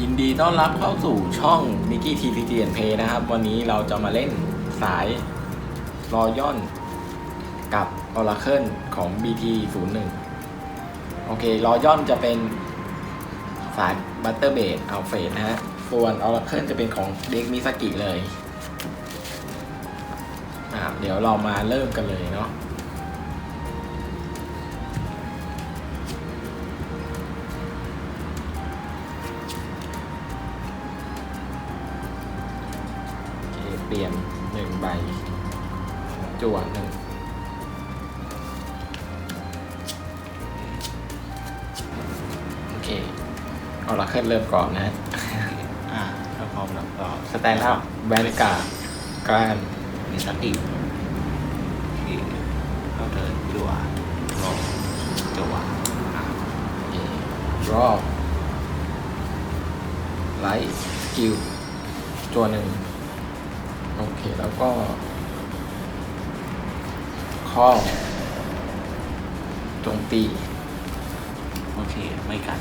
ยินดีต้อนรับเข้าสู่ช่อง m i k i t c g n Play นเพย์นะครับ วันนี้เราจะมาเล่นสายรอยอนกับ Oracle ของ BT 0 1 โอเครอยอนจะเป็นสาย Butter b a s e อัลเฟดนะฮะส่วน Oracle จะเป็นของเด็กมิสกิเลย เดี๋ยวเรามาเริ่มกันเลยเนาะ จั่วหนึ่งโอเค เอาละขึ้นเริ่มก่อนนะ อ่าถ้าพร้อมแล้วก็สแตนด์อัพแวนการ์ดการมีสติที่เข้าเดินจั่วลงจั่วอ่ารอบไลท์สกิลจั่วหนึ่งโอเค แล้วก็ ข้อโจมตีโอเค ไม่กัน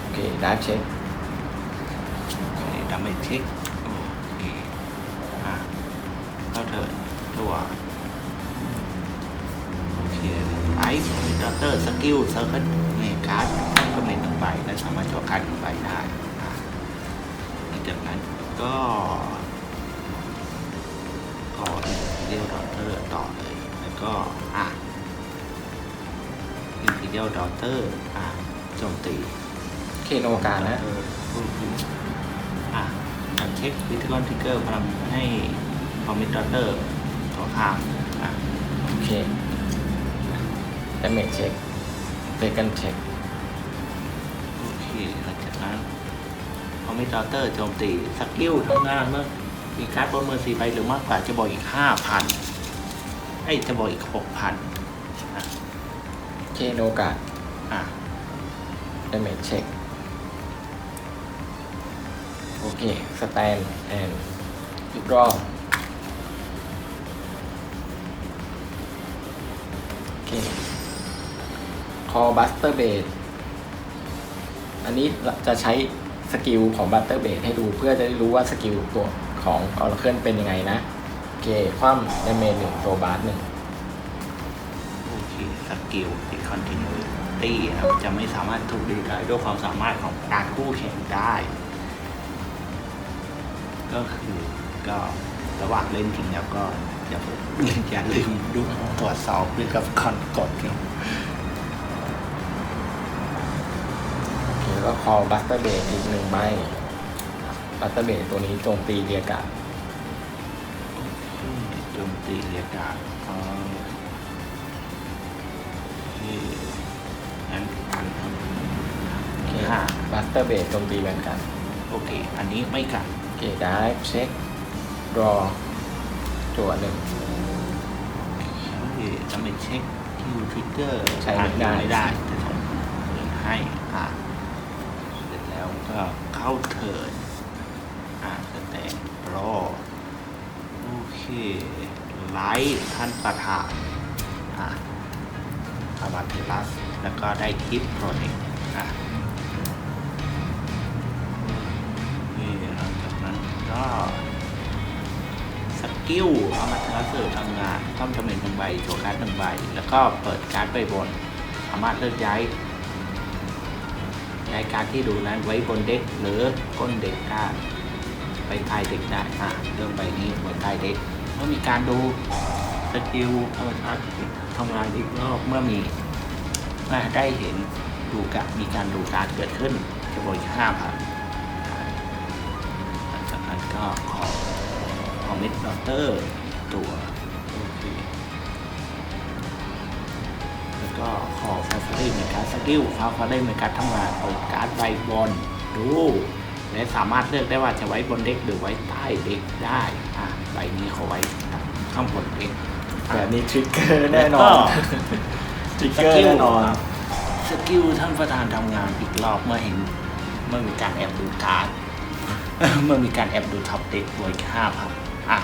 โอเคดาร์เช็คโอเคดาเมจเช็คโอเคอ่าเข้าเดินจั่วโอเคไอซ์มีดอเตอร์สกิลเซอร์เคิลเมการ์ดก็เป็นหนึ่งใบและสามารถจั่วการ์ดหนึ่งใบได้อ่าหลังจากนั้นก็ Imperial Daughter อะโจมตีเคโนการนะเออพูดผิดอะการเช็ควิธีกรทิกเกอร์พลังให้คอมมิตดอเตอร์ตัวข้ามอะโอเค damage check second check โอเคหลังจากนั้นคอมมิตดอเตอร์โจมตีสกิลทำงานเมื่อมีการ์ดบนมือสี่ใบหรือมากกว่าจะบอกอีกห้าพันไอ้ยจะบอกอีกหกพันอะ เคโนการอะ damage check โอเค สแตนแอนอีกรอบโอเค คอบัสเตอร์เบดอันนี้จะใช้สกิลของบัตเตอร์เบดให้ดูเพื่อจะได้รู้ว่าสกิลตัวของออร์เคิลเป็นยังไงนะ โอเค คว่ำดาเมจหนึ่งตัวบาสหนึ่ง กิลติดคอนติเนียตี้ครับจะไม่สามารถถูกดีได้ด้วยความสามารถของการคู่แข่งได้ ก็คือก็ระหว่างเล่นจริงแล้วก็อย่าอย่าลืมดูตรวจสอบด้วยกับคอนกดครับโอเคแล้วคอบัสเตอร์เบดอีกหนึ่งใบบัสเตอร์เบดตัวนี้โจมตีเรียกกาดโจมตีเรียกการ อเคห้าบัสเตอร์เบดโจมตีแวนกันโอเค อันนี้ไม่กัดโอเคได้เช็ครอจั่วหนึ่งโอเคจะไม่เช็คคิวทริกเกอร์ใช้ไม่ได้ไม่ได้จะส่งเงินให้อะเสร็จแล้วก็เข้าเทิร์นอะสแตนรอโอเคไลท์ท่านประธานอะอามาเทลัส แล้วก็ได้ทิปโปรเทคอะ ก็สกิลเอามาทลัสเสริมทำงานต้องจำเป็นหนึ่งใบโจวการ์ดหนึ่งใบ แล้วก็เปิดการ์ดใบบน สามารถเลือกย้ายย้ายการ์ดที่ดูนั้นไว้บนเด็กหรือก้นเด็กได้ไปใต้เด็กได้อะเรื่องใบนี้ไว้ใต้เด็กเมื่อมีการดูสกิลธรรมาติทำงานอีกรอบเมื่อมีเมื่อได้เห็นดูกะมีการดูการดเกิดขึ้นจะบวกอีกห้าพันากนั้นก็ขอคอมมิตดอเตอร์ตัวแล้วก็ขอฟาฟารีเมกาสกิลฟาฟารีเมกาทำงานเอาการ์ดใบบอลดู และสามารถเลือกได้ว่าจะไว้บนเด็กหรือไว้ใต้เด็กได้อะใบนี้เขาไว้ข้างบนเด็กแบบนี้ทริกเกอร์แน่นอนทริกเกอร์แน่นอน สกิลท่านประธานทำงานอีกรอบเมื่อเห็นเมื่อมีการแอบดูการ์ด เมื่อมีการแอบดูท็อปเด็กบวกห้าพันอะ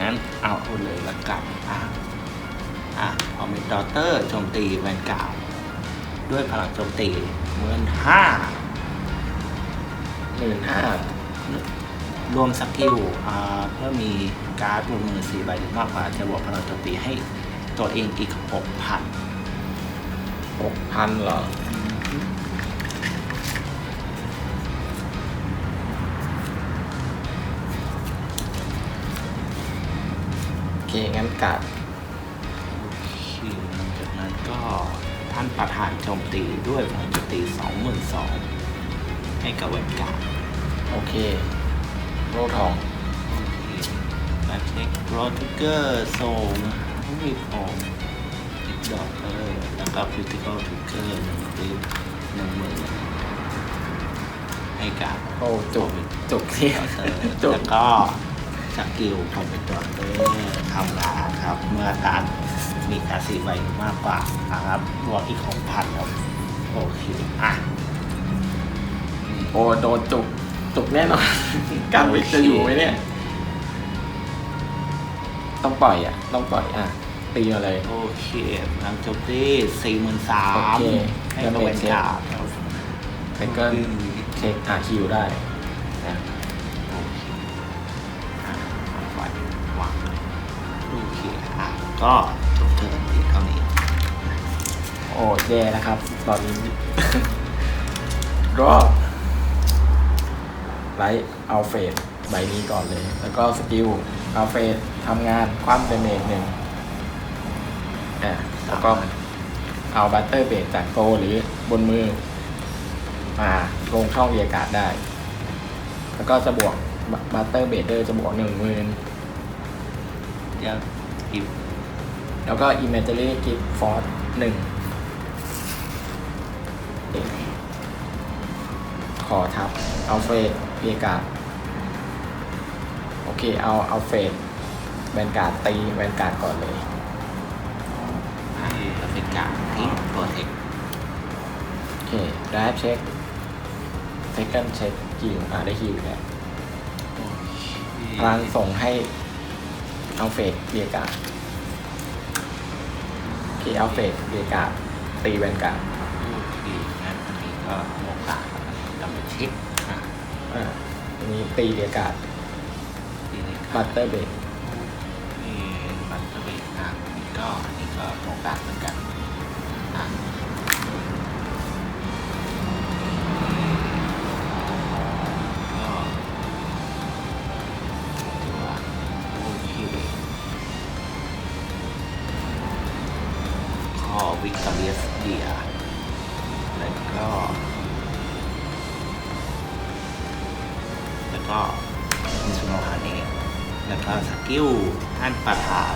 งั้นเอาเอาเลยละกันอะอะเอาเมดอเตอร์โจมตีแวนการ์ดด้วยพลังโจมตีเมื่อนห้าหมื่นห้ารวมสกิลอ่าเพื่อมีการ์ดบนมือสี่ใบหรือมากกว่าจะบวกพลังโจมตีให้ตัวเองอีกหกพันหกพันเหรอ เคงั้นกัดคิวหลังจากนั้นก็ท่านประธานโจมตีด้วยพลังโจมตีสองหมื่นสองให้กับเวนการ์ดโอเค โลทองมาเช็คโรทิกเกอร์ส่งไม่มีผมติดดอกเออแล้วก็คริติคอลทิกเกอร์หนึ่งคลิปหนึ่งหมื่นให้กับโอ้จุกจุกที่เออจุกแล้วก็ สกิลคอมพิวเตอร์ทำงานครับ เมื่อการมีการสีใบมากกว่านะครับบวกอีกของพันครับโอเคอะอืมโอ้โดนจุกจุกแน่นอน กลางวิกจะอยู่ไหมเนี่ย ต้องปล่อยอะ ต้องปล่อยอะ ตีมาเลย โอเคพลังโจมตีสี่หมื่นสาโอมเคให้กับเวนการ์ดครับเซคเกิลเช็คอะคิวได้ ก็จบเทิร์นเพียงเท่านี้ โอ้แย่นะครับ ตอนนี้รอบไลท์เอาเฟสใบนี้ก่อนเลย แล้วก็สกิลเอาเฟสทำงานคว่ำเป็นเมจหนึ่งอะแล้วก็เอาบัตเตอร์เบสจากโกหรือบนมือ มาลงช่องเรียการ์ดได้ แล้วก็จะบวกบัตเตอร์เบเดอร์จะบวกหนึ่งหมื่น เดี๋ยวอีก แล้วก็ Imaginary Gift Force หนึ่งขอทับ เอาเฟสเรียกการ์ดโอเค เอาเอาเฟสแวนการ์ดตีแวนการ์ดก่อนเลยให้เป็นการทิ้งโปรเทคโอเคได้เช็ค second เช็คฮิวอ่าได้ฮิวแล้วพลังส่งให้เอาเฟสเรียการ์ด โอเคเอาเฟสเรียการ์ดตีแวนการ์ดโอเคงั้นอันนี้ก็โอกาสกำลังเช็คอะอ่าอันนี้ตีเรียการ์ดทีนี้ก็บัตเตอร์เบสนี่บัตเตอร์เบรกอะอันนี้ก็อันนี้ก็โอกาสเหมือนกัน แล้วก็มิซุโนะฮาเนะแล้วก็สกิลท่านประธาน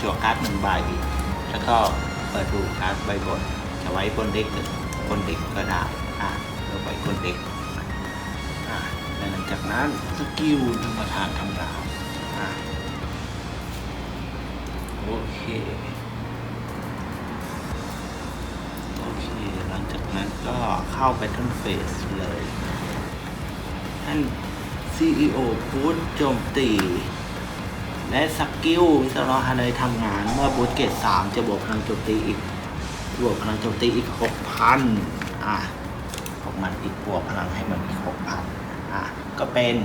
จั่วการ์ดหนึ่งใบ แล้วก็เปิดดูการ์ดใบบน จะไว้บนเด็กหรือบนเด็กก็ได้อะเราไว้บนเด็กอะหลังจากนั้นสกิลท่านประธานทำงานอะโอเคโอเค หลังจากนั้นก็เข้าไปทั้งเฟสเลยท่าน CEO บูธโจมตี และสกิลมิสรอฮาเลยทำงาน เมื่อบูธเกตสามจะบวกพลังโจมตีอีก บวกพลังโจมตีอีกหกพันอะของมันอีกบวกพลังให้มันอีกหกพันอะ ก็เป็น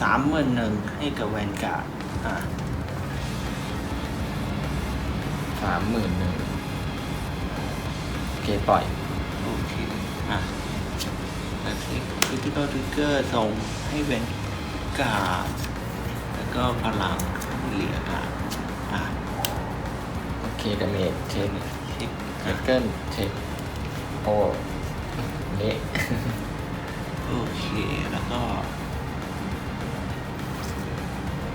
สามหมื่นหนึ่งให้กับแวนการ์ดอะสามหมื่นหนึ่งโอเคปล่อยโอเคอะแล้วเทคคริติคอลทริกเกอร์ส่งให้แวน การ์ดแล้วก็พลังเหลืออะอะโอเคดาเมจเช็คเช็คเซคเกิลเช็คโอ้เละโอเค แล้วก็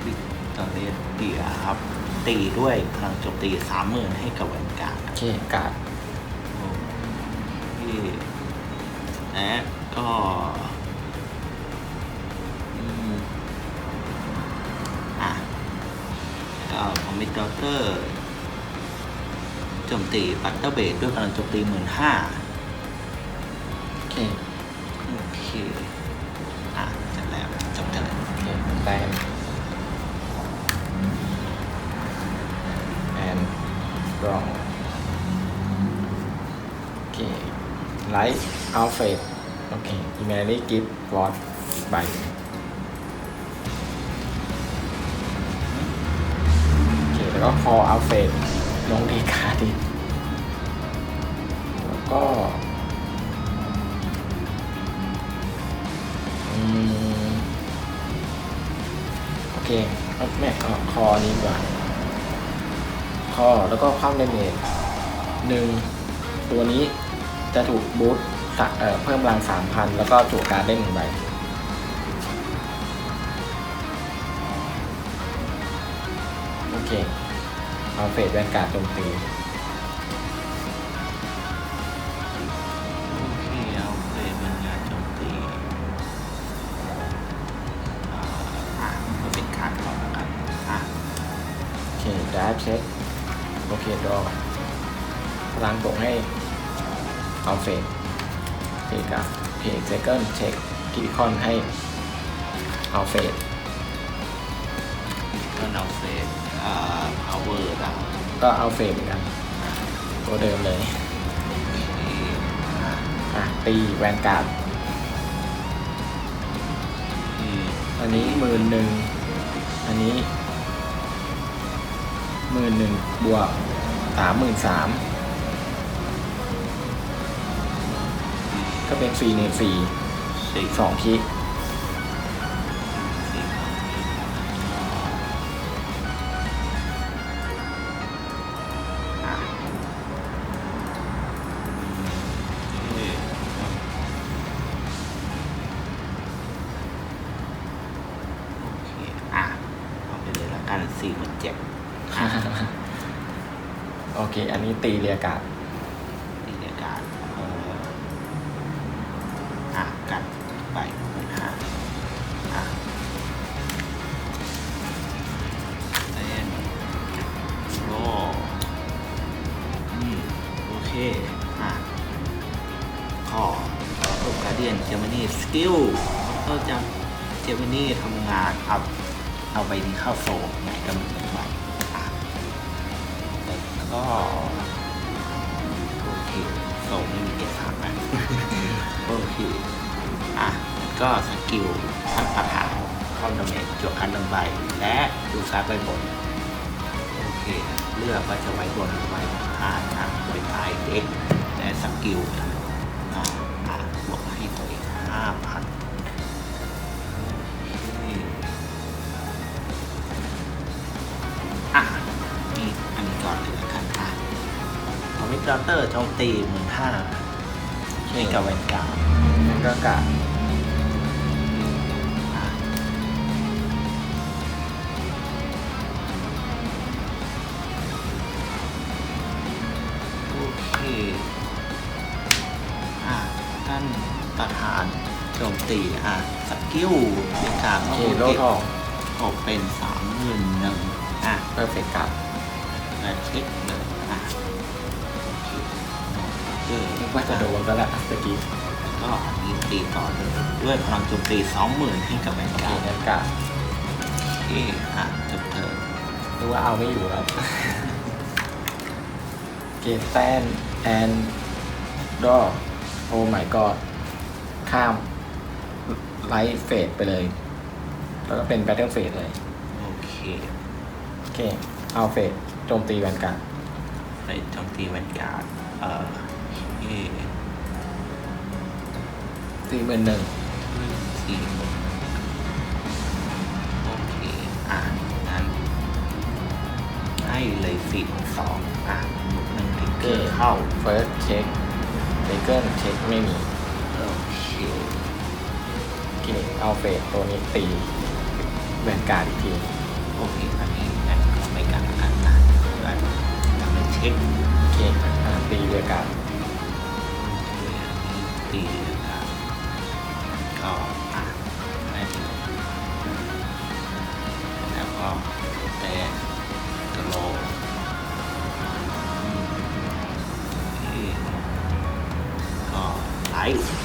วิกตอเรียเดียครับ ตีด้วยพลังโจมตีสามหมื่นให้กับแวนการ์ดโอเคการ์ดโอเคและก็ คอมมิตเตอร์โจมตีปัตเตอร์เบดด้วยพลังโจมตีหมื่นห้าโอเคโอเคอะเสร็จแล้วจบเทิร์นโอเคแตนแอนรองโอเคไลท์อัลเฟดโอเคอิมเมจรี่กิฟต์วอตใบ ก็คออัลเฟดลงดีกาดิแล้วก็อืมโอเคแม่ก็คอนี้กว่าคอแล้วก็ความเดเมจหนึ่งตัวนี้จะถูกบูตเเพิ่มพลังสามพันแล้วก็จั่วการดได้หนึ่งใบโอเค เอาเฟสแวนการ์ดโจมตีโอเคเอาเฟรมเป็นงานโจมตีอ่าอะก็เป็นการก่อนแล้วกันอะโอเคดาร์เช็คโอเคดรอพลังบวกให้เอาเฟสเพกับเพกเซเกิลเช็คกิคอนให้เอาเฟสก็เอาเฟรม อ่า power ดาวก็เอาเฟสเหมือนกันอะตัวเดิมเลยอะตีแวนการ์ดที่อันนี้หมื่นหนึ่งอันนี้หมื่นหนึ่งบวกสามหมื่นสามก็เป็นฟรีในฟรีสี่สองคิ อเคอันนี้ตีเรียกาศ ก็โอเคโซลไม่มีเกสามนะโอเคอะก็สกิลท่านประธานคอมดาเมจจวดคันดำใบ และดูการ์ดใบบนโอเค เลือกว่าจะไว้บนหรือไว้ข้างทางไว้ใต้เด็กและสกิลอะ ดอเตอร์โจมตีหมื่นห้าให้กับแวนการ์ดแล้วก็กาศอะโอเคอะท่านประธานโจมตีอะสกิลแวนการ์ดโอเมื่อเคคุณโลเก็บทองออกเป็นสามหมื่นหนึ่งอะเพอร์เฟกต์การ์ดและเช็คเลยอะ ว่าจะโดนแล้วแหละตะกี้ก็อันนี้ตีต่อเลยด้วยพลังโจมตีสองหมื่นให้กับแวนกาแวนการ์ดโอเคอะจบเทิร์นนึกว่าเอาไม่อยู่แล้วเกตแตนแอนดอโอ้ไม่ก็ข้ามไลท์เฟสไปเลย แล้วก็เป็นแบตเทิลเฟสเลย โอเค โอเค เอาเฟสโจมตีแวนการ์ดไปโจมตีแวนการ์ดเอ่อ สี่หมื่นหนึ่งสี่หมื่นโอเค อะงั้นให้เลยสี่หมื่นสองอะหมุนหนึ่งทิกเกอร์เข้าเฟิร์สเช็คเลเกิลเช็คไม่มี โอเคโอเคเอาเฟสตัวนี้ตีแวนการอีกทีโอเคอันนี้งั้นก็ไม่กันละกันนะได้ทำเป็นเช็คโอเคตีเรียการ์ ตีนะครับก็อะได้เลยแล้วก็แต่กระโหลกก็ไลท์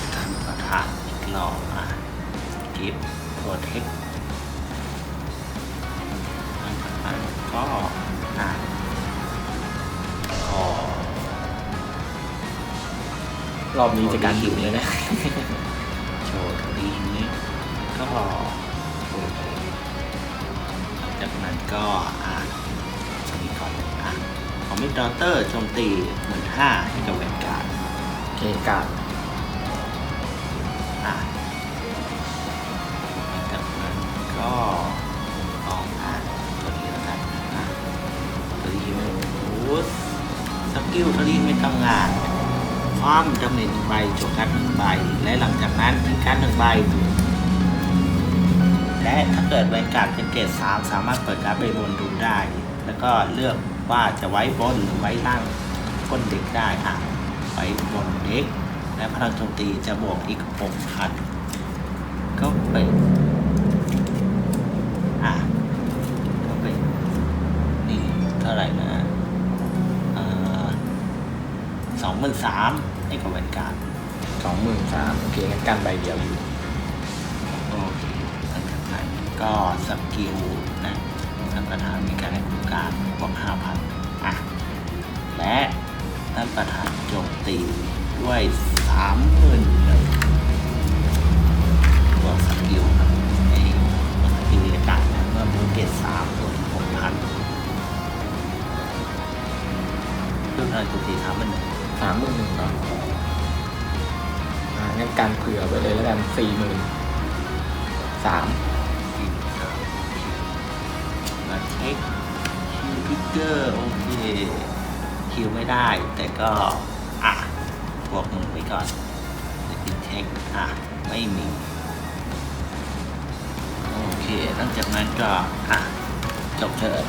รอบนี้จะการหิวเลยนะโชว์ดีนี้ก็โอเคหลังจากนั้นก็อ่านอันนี้ก่อนอะคอมมิตดอเตอร์โจมตีหมื่นห้าให้กับแวนการ์ดโอเคการดอะจากนั้นก็ลองอ่านตัวนี้แล้วกันอะตัวนี้บูสสกิลตัวนี้ไม่ทำงาน ความดาเมจหนึ่งใบโจกัดหนึ่งใบ และหลังจากนั้นทิ้งการดหนึ่งใบ และถ้าเกิดแวนการ์ดเป็นเกรดสามสามารถเปิดการ์ดใบบนดูได้ แล้วก็เลือกว่าจะไว้บนหรือไว้ล่างก้นเด็กได้อะ ไว้บนเด็ก และพลังโจมตีจะบวกอีกหกพันก็เป็นอะก็เป็นนี่เท่าไหร่นะสองหมื่นสาม ให้กับแวนการ์ดสองหมื่นสามโอเคงั้นกันใบเดียวอยู่โอเคหลังจากนั้นก็สกิลนะท่านประธานมีการให้คุณการบวกห้าพันอะ และท่านประธานโจมตีด้วยสามหมื่นหนึ่งบวกสกิลครับไอ้บวกสกิลอากาศนะเมื่อมูเกตสามบวกหกพันเรื่องอะไรโจมตีสามหมื่นหนึ่ง สามหมื่นหนึ่งก่อนอ่างั้นกันเผื่อไปเลยแล้วกันสี่หมื่นสามมาเช็คคิวพิกเกอร์โอเคคิวไม่ได้ แต่ก็ อะบวกหมื่นไว้ก่อนสกิลเช็คอะ ไม่มีโอเคหลังจากนั้นก็ อะ จบเถอะ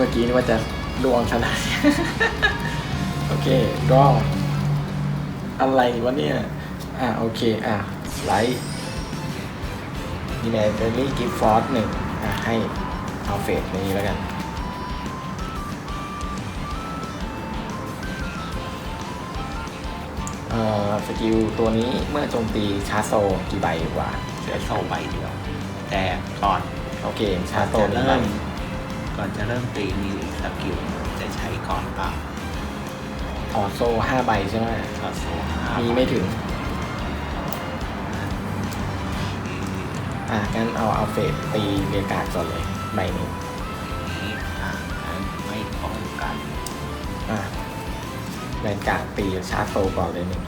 มื่อเมื่อกี้นี่ว่าจะลวงขนาดนี้โอเคก็อะไรวะเนี่ย อ่าโอเค อะไลท์ดีแมนเดอรี่กิฟฟอร์ดหนึ่งอะให้เอาเฟสนี้แล้วกัน เอ่อสกิลตัวนี้เมื่อโจมตีชาร์จโซกี่ใบกว่า เสียโซใบเดียวแต่ก่อน โอเค ชาร์จโซจะหนึ่งใบเริ่ม ก่อนจะเริ่มตีมีสกิลจะใช้ก่อนเปล่าอ๋อโซห้าใบใช่ไหมก็โซห้ามีไม่ถึงอะงั้นเอาเอาเฟสตีเรียกการ์ดก่อนเลยใบหนี้นี้อะไม่ป้องกันอะแวนการ์ดตีชาร์จโซก่อนเลยหนึ่ง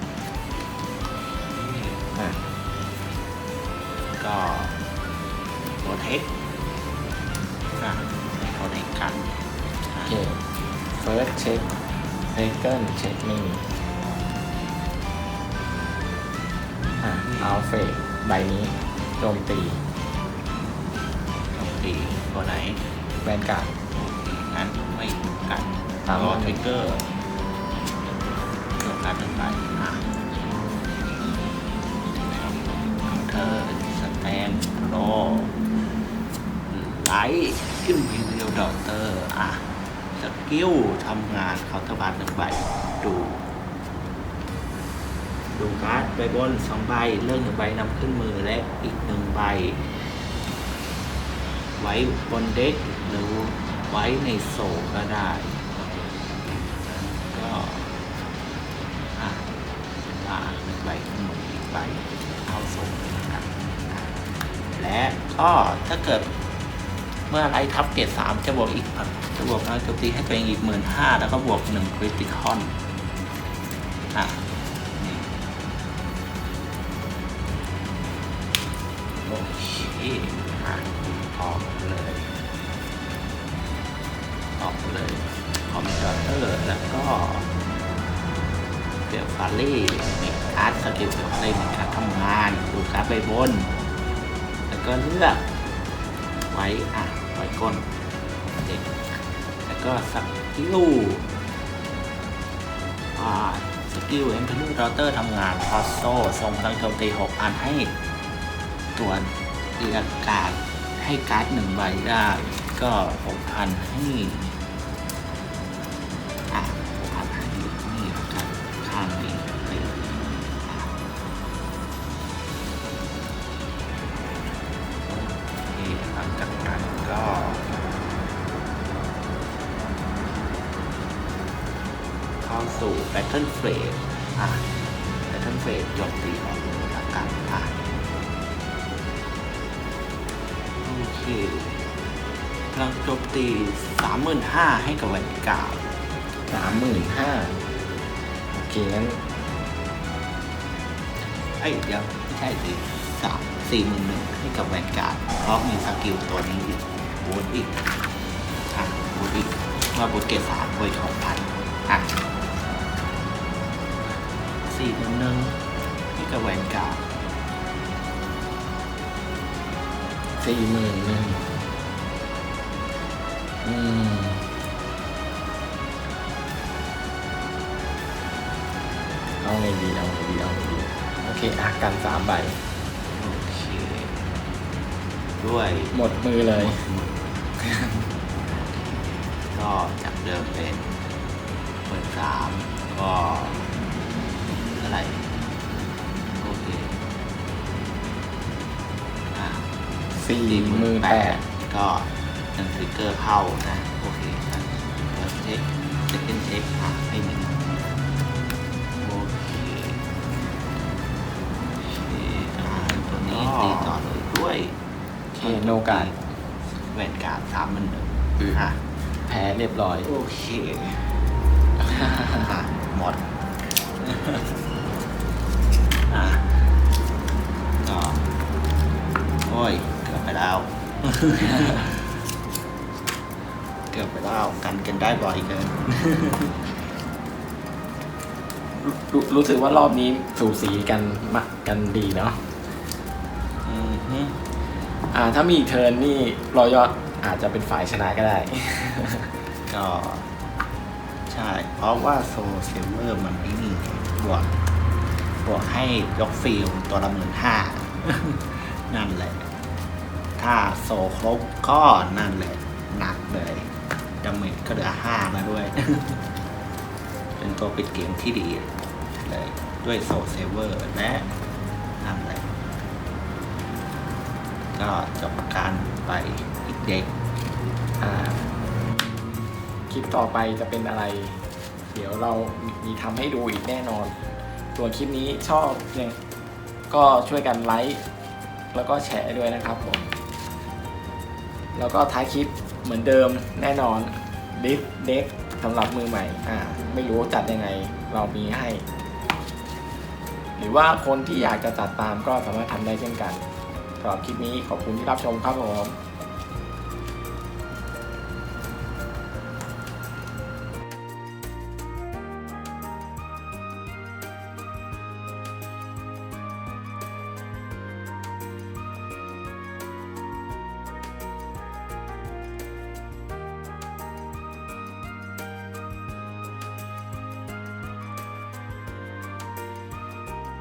อะก็โปรเทค first check second check ไม่มีอะเอาเฟสใบนี้โจมตีโจมตีตัวไหนแวนการ์ดงั้นไม่กันตามก็นั้นทริกเกอร์จบการดหนึ่งใบอะเธอสแตนโรไลท์อิมพีเรียลดอเตอร์อะ สกิลทำงานเคาน์เตอร์บาร์หนึ่งใบดู ดูการ์ดใบบนสองใบเลื่อกหนึ่งใบนำขึ้นมือและอีกหนึ่งใบ ไว้บนเด็กหรือไว้ในโซก็ได้ก็อะว่าหนึ่งใบขึ้นมืออีกใบเข้าโซกันและก็ถ้าเกิด เมื่อไลท์ทับเกรดสามจะบวกอีกจะบวกพลังโจมตีให้ตัวเองอีกหมื่นห้าแล้วก็บวกหนึ่งคริติคอนอะโอเคออกเลยออกเลยคอมพิวเตอร์แล้วก็เกี่ยวฟารี่มีการ์ดสกิลเกี่ยวฟารี่มีการทำงานดูการ์ดใบบน แล้วก็เลือกไว้อะ ก้นเด็กแล้วก็สกิลอ่าสกิลเอ็มพลูเราเตอร์ทำงานพอโซส่งพลังโจมตีหกอันให้ตัวเรียกการ์ดให้การ์ดหนึ่งใบได้ ก็หกพันให้อะหกพันให้ สู่ Battle Phase อะ Battle Phase โจมตีของมือละกันอะโอเคพลังโจมตี35,000ให้กับแวนการ์ดสามหมื่นห้าโอเคงั้นเอ้ยเดี๋ยวไม่ใช่สิสามสี่หมื่นหนึ่งให้กับแวนการ์ดเพราะมีสกิลตัวนี้อีกบูทอีกอะบูทอีกเมื่อบูทเกรดสามเวยของพันอะ สี่หมื่นหนึ่งให้กับแวนการ์ดสี่หมื่นหนึ่งอืมเอาไงดีเอาไงดีเอาไงดีโอเคอะกันสามใบ โอเค ด้วยหมดมือเลย ก็จากเดิมเป็นเปิดสามก็ เท่าไหร่โอเคอ่าสี่หมื่นแปดก็ยังทริกเกอร์เข้านะ โอเคนะเปิดเช็คเช็คเป็นเช็คอะไม่มีโอเคโอเคอ่าตัวนี้ตีต่อเลยด้วยโอเคโนการแหวนการ์ดสามมันหนึ่งอะแพ้เรียบร้อย โอเคอะหมด อะก็โอ้ย เกือบไปแล้ว เกือบไปแล้วกันกันได้บ่อยเกินรู้รู้สึกว่ารอบนี้สูสีกันมากกันดีเนาะอือฮึอ่า ถ้ามีอีกเทิร์นนี่รอยอดอาจจะเป็นฝ่ายชนะก็ได้ ก็ ใช่ เพราะว่าโซเซลเวอร์มันไม่มีบวก บวกให้ยกฟิลตัวละหมื่นห้านั่นแหละ ถ้าโซครบก็นั่นแหละหนักเลยดาเมจก็เหลือห้ามาด้วย เป็นตัวปิดเกมที่ดีเลยด้วยโซเซเวอร์และนั่นแหละ ก็จบการไปอีกเด็กอ่าคลิปต่อไปจะเป็นอะไร เดี๋ยวเรามีทำให้ดูอีกแน่นอน ส่วนคลิปนี้ชอบเนี่ยก็ช่วยกันไลค์แล้วก็แชร์ด้วยนะครับผม แล้วก็ท้ายคลิปเหมือนเดิมแน่นอนดิฟเด็กสำหรับมือใหม่ อ่า ไม่รู้จัดยังไงเรามีให้ หรือว่าคนที่อยากจะจัดตามก็สามารถทำได้เช่นกันสำหรับคลิปนี้ขอบคุณที่รับชมครับผม